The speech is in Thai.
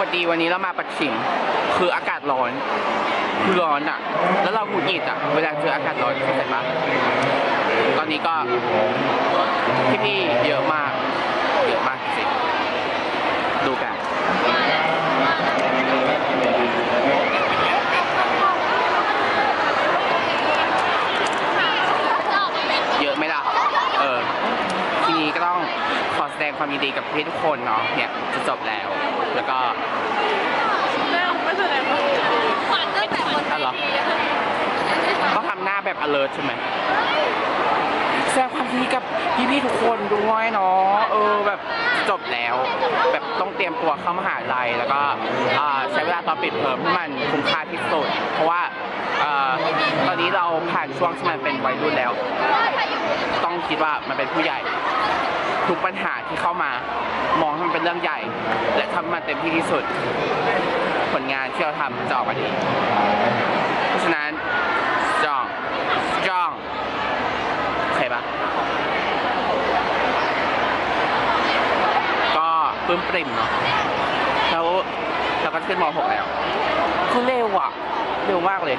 วัสดีวันนี้เรามาปักกิ่งคืออากาศร้อนคือร้อนอะ แล้วเราหงุดหงิดอะ เวลาเจออากาศร้อนเข้าใจปะตอนนี้ก็พี่ๆเยอะมากเยอะมากจริงๆดูกันเยอะไหมล่ะเออทีนี้ก็ต้องขอแสดงความยินดีกับพี่ทุกคนเนาะเนี่ยจะจบแล้ว แล้วก็แม่ไม่แสดงว่าขวัญตั้งแต่คนอะเหรอต้องทำหน้าแบบ alert ใช่ไหมแสดงความยินดีกับพี่ๆทุกคนด้วยเนาะเออแบบจบแล้ว แบบต้องเตรียมตัวเข้ามหาลัยแล้วก็อ่าใช้เวลาตอนปิดเทอมให้มันคุ้มค่าที่สุด เพราะว่าเอ่อตอนนี้เราผ่านช่วงที่มันเป็นวัยรุ่นแล้ว ต้องคิดว่ามันเป็นผู้ใหญ่ ทุกปัญหาที่เข้ามามองให้มันเป็นเรื่องใหญ่ และทำมันเต็มที่ที่สุด ผลงานที่เราทำจะออกมาดีเพราะฉะนั้นจองจองโอเคปะก็ปลื้มปริ่มเนาะแล้วเราก็ขึ้นม .6 แล้วคือเร็วอะเร็วมากเลย